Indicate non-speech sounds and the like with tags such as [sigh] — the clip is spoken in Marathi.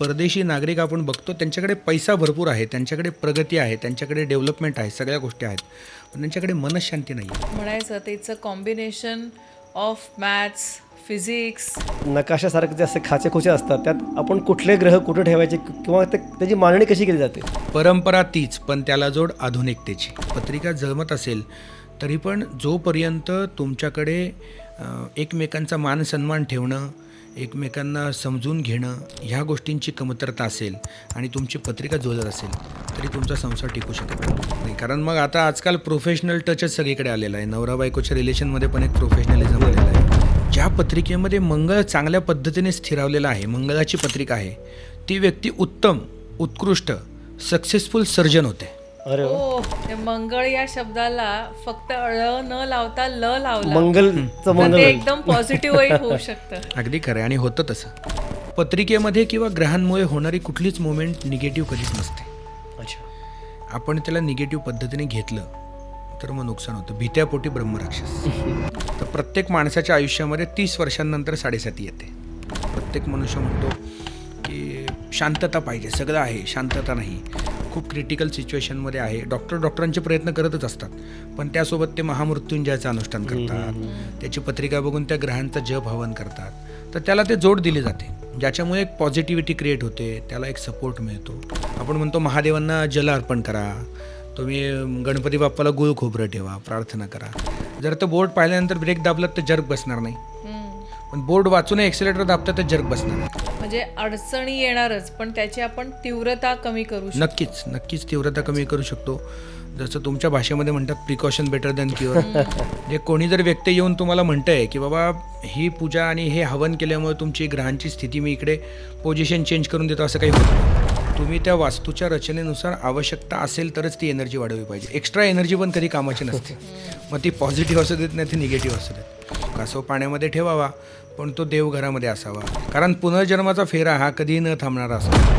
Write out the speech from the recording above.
परदेशी नागरिक आपण बघतो त्यांच्याकडे पैसा भरपूर आहे त्यांच्याकडे प्रगती आहे त्यांच्याकडे डेव्हलपमेंट आहे सगळ्या गोष्टी आहेत. पण त्यांच्याकडे मनशांती नाही आहे म्हणायचं ते it's a combination of maths physics नकाशासारखे जे असे खाचे खुचे असतात त्यात आपण कुठले ग्रह कुठे ठेवायचे किंवा ते त्याची मांडणी कशी केली जाते? परंपरा तीच पण त्याला जोड आधुनिकतेची. पत्रिका जळमत असेल तरी पण जोपर्यंत तुमच्याकडे एकमेकांचा मान सन्मान ठेवणं एकमेकांना समजून घेणं ह्या गोष्टींची कमतरता असेल आणि तुमची पत्रिका जुळत असेल तरी तुमचा संसार टिकू शकत नाही कारण मग आता आजकाल प्रोफेशनल टचच सगळीकडे आलेला आहे. नवरा बायकोच्या रिलेशनमध्ये पण एक प्रोफेशनलिझम आलेला आहे. ज्या पत्रिकेमध्ये मंगळ चांगल्या पद्धतीने स्थिरावलेला आहे मंगळाची पत्रिका आहे ती व्यक्ती उत्तम उत्कृष्ट सक्सेसफुल सर्जन होते. अरे ते मंगळ या शब्दाला फक्त ळ न लावता ल लावला. मंगलचं तर मंगल. ते. एकदम पॉझिटिव्ह होऊ [laughs] शकतं. अगदी खरं आहे आणि होतं तसं. पत्रिकेमध्ये किंवा ग्रहांमुळे होणारी कुठलीच मुवमेंट निगेटिव्ह कधीच नसते. अच्छा. आपण त्याला निगेटिव्ह पद्धतीने घेतलं तर मग नुकसान होतं. भीत्यापोटी ब्रह्मराक्षस. तर प्रत्येक माणसाच्या आयुष्यामध्ये तीस वर्षांनंतर साडेसाती येते. प्रत्येक मनुष्य म्हणतो की शांतता पाहिजे. सगळं आहे शांतता नाही. खूप क्रिटिकल सिच्युएशनमध्ये आहे. डॉक्टर डॉक्टरांचे प्रयत्न करतच असतात. पण त्यासोबत ते महामृत्युंजयाचं अनुष्ठान करतात. त्याची पत्रिका बघून त्या ग्रहांचा जप हवन करतात. तर त्याला ते जोड दिली जाते. ज्याच्यामुळे एक पॉझिटिव्हिटी क्रिएट होते. त्याला एक सपोर्ट मिळतो. आपण म्हणतो महादेवांना जल अर्पण करा. तुम्ही गणपती बाप्पाला गुळ खोबरं ठेवा. प्रार्थना करा. जर तो बोर्ड पाहिल्यानंतर ब्रेक दाबलात तर जर्क बसणार नाही. पण बोर्ड वाचून एक्सिलेटर दाबतात तर जर्क बसणार नाही. म्हणजे अडचणी येणारच पण त्याची आपण तीव्रता कमी करू शकतो. नक्कीच नक्कीच तीव्रता कमी करू शकतो. जसं तुमच्या भाषेमध्ये म्हणतात प्रिकॉशन बेटर दॅन क्युअर जे कोणी जर व्यक्ती येऊन तुम्हाला म्हणतंय की बाबा ही पूजा आणि हे हवन केल्यामुळे तुमची ग्रहांची स्थिती मी इकडे पोझिशन चेंज करून देतो असं काही होत नाही. तुम्ही त्या वास्तूच्या रचनेनुसार आवश्यकता असेल तरच ती एनर्जी वाढवली पाहिजे. एक्स्ट्रा एनर्जी पण कधी कामाची नसते. मग ती पॉझिटिव्ह असू देत नाही ती निगेटिव्ह असू देत. कासव पाण्यामध्ये ठेवावा पण तो देवघरामध्ये असावा. कारण पुनर्जन्माचा फेरा हा कधीही न थांबणारा असावा